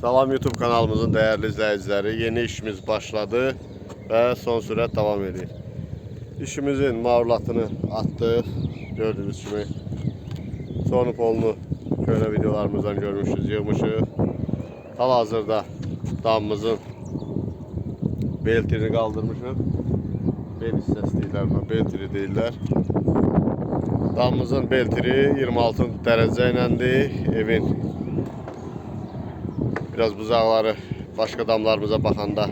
Salam YouTube kanalımızın değerli izleyicileri. Yeni işimiz başladı ve son sürat devam ediyor. İşimizin mağrulatını attık. Gördüğünüz gibi. Sonu polunu şöyle videolarımızdan görmüşüz, yığmışız. Hal hazırda damımızın beltini kaldırmışız. Bel hissesi değiller beltiri değiller. Damımızın beltiri 26 derece ilendi. Evin biraz buzağları başka damlarımıza bakanda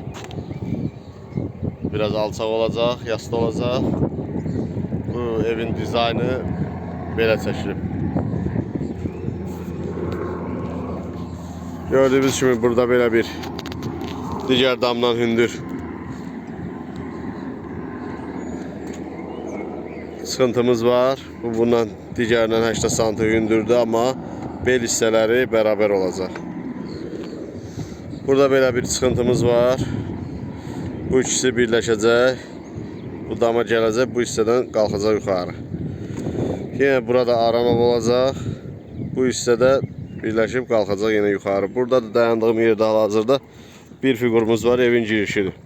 biraz alçak olacak, yaslı olacak. Bu evin dizaynı belə çəkilib. Gördüğünüz kimi burada belə bir digər damdan hündür sıxıntımız var. Bu bundan digərindən 80 sm hündürdür, amma bel hissələri bərabər olacaq. Burada belə bir sıxıntımız var. Bu ikisi birləşəcək. Bu dama gələcək, bu hissədən qalxacaq yuxarı. Yenə burada aranov olacaq. Bu hissədə birləşib qalxacaq yenə yuxarı. Burada da dayandığım yerdə hal-hazırda bir fiqurumuz var, evin girişidir.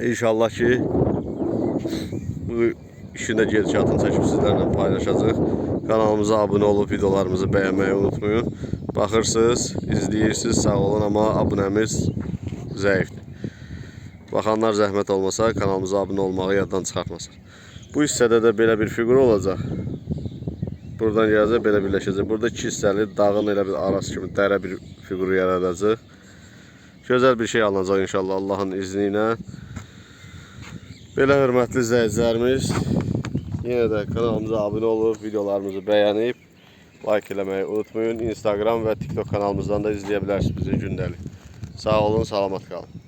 İnşallah ki bu işin də gedişatını çəkib sizlərlə paylaşacaq. Kanalımıza abunə olub videolarımızı bəyənməyi unutmayın. Baxırsınız, izləyirsiniz, sağ olun, amma abunəmiz zəifdir. Baxanlar zəhmət olmasa kanalımıza abunə olmağı yaddan çıxartmasın. Bu hissədə də belə bir fiqur olacaq. Buradan gələcək, belə birləşəcək. Burada iki hissəli dağın elə bir arası kimi dərə bir fiquru yaradacaq. Gözəl bir şey alınacaq inşallah Allahın izni. Belə hörmətli izləyicilərimiz, yenə də kanalımıza abunə olub, videolarımızı bəyənib, like eləməyi unutmayın. Instagram və TikTok kanalımızdan da izləyə bilərsiniz bizi gündəlik. Sağ olun, salamat qalın.